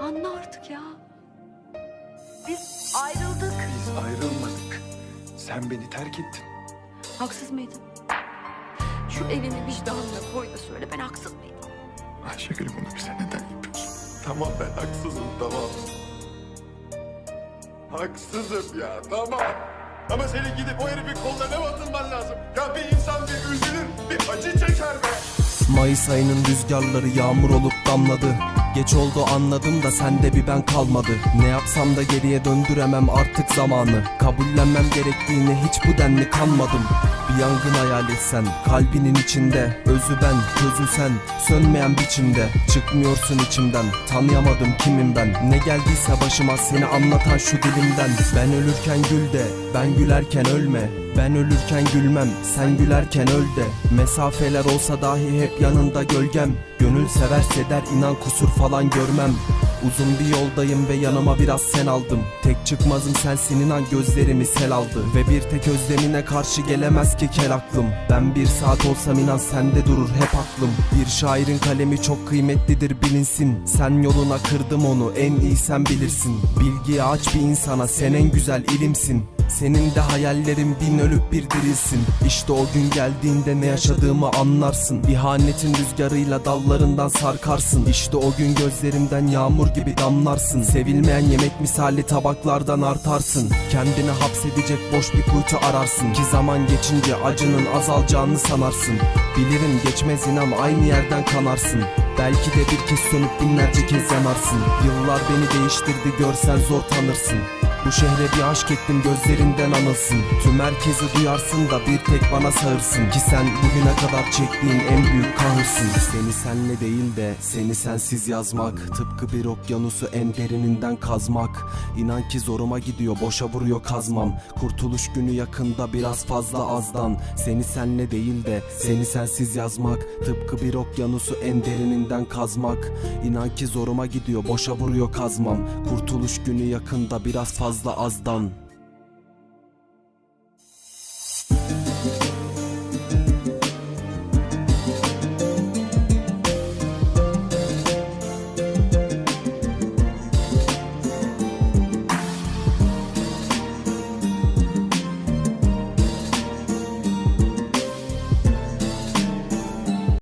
Anla artık ya. Biz ayrıldık. Biz ayrılmadık. Sen beni terk ettin. Haksız mıydım? Şu elini vicdanına koy da söyle ben haksız mıydım? Ayşegül bunu bize neden yapıyorsun? Tamam ben haksızım tamam. Haksızım ya tamam. Ama senin gidip o herifin kollarına batırman lazım. Ya bir insan bir üzülür, bir acı çeker be. Mayıs ayının rüzgarları yağmur olup damladı Geç oldu anladım da sende bir ben kalmadı. Ne yapsam da geriye döndüremem artık zamanı. Kabullenmem gerektiğine hiç bu denli kanmadım Bir yangın hayal etsen kalbinin içinde Özü ben, közü sen, sönmeyen biçimde Çıkmıyorsun içimden, tanıyamadım kimim ben Ne geldiyse başıma seni anlatan şu dilimden. Ben ölürken gül de, ben gülerken ölme ben ölürken gülmem, sen gülerken öl de. Mesafeler olsa dahi hep yanında gölgem Gönül severse der inan kusur falan görmem Uzun bir yoldayım ve yanıma biraz sen aldım Tek çıkmazım sensin inan gözlerimi sel aldı. Ve bir tek özlemine karşı gelemez ki kel aklım. Ben bir saat olsam inan sende durur hep aklım. Bir şairin kalemi çok kıymetlidir bilinsin. Sen yoluna kırdım onu en iyi sen bilirsin. Bilgiye aç bir insana sen en güzel ilimsin senin de hayallerin bin ölüp bir dirilsin. İşte o gün geldiğinde ne yaşadığımı anlarsın. İhanetin rüzgarıyla dallarından sarkarsın. İşte o gün gözlerimden yağmur gibi damlarsın. Sevilmeyen yemek misali tabaklardan artarsın. Kendini hapsedecek boş bir kuytu ararsın. Ki zaman geçince acının azalacağını sanarsın. Bilirim geçmez inan aynı yerden kanarsın. Belki de bir kez sönüp binlerce kez yanarsın. Yıllar beni değiştirdi görsen zor tanırsın bu şehre bir aşk ettim gözlerinden anılsın. Tüm herkesi duyarsın da bir tek bana sağırsın. Ki sen bugüne kadar çektiğin en büyük kahırsın Seni senle değil de seni sensiz yazmak. Tıpkı bir okyanusu en derininden kazmak. İnan ki zoruma gidiyor boşa vuruyor kazmam. Kurtuluş günü yakında biraz fazla azdan. Seni senle değil de seni sensiz yazmak. Tıpkı bir okyanusu en derininden kazmak. İnan ki zoruma gidiyor boşa vuruyor kazmam. Kurtuluş günü yakında biraz fazla azdan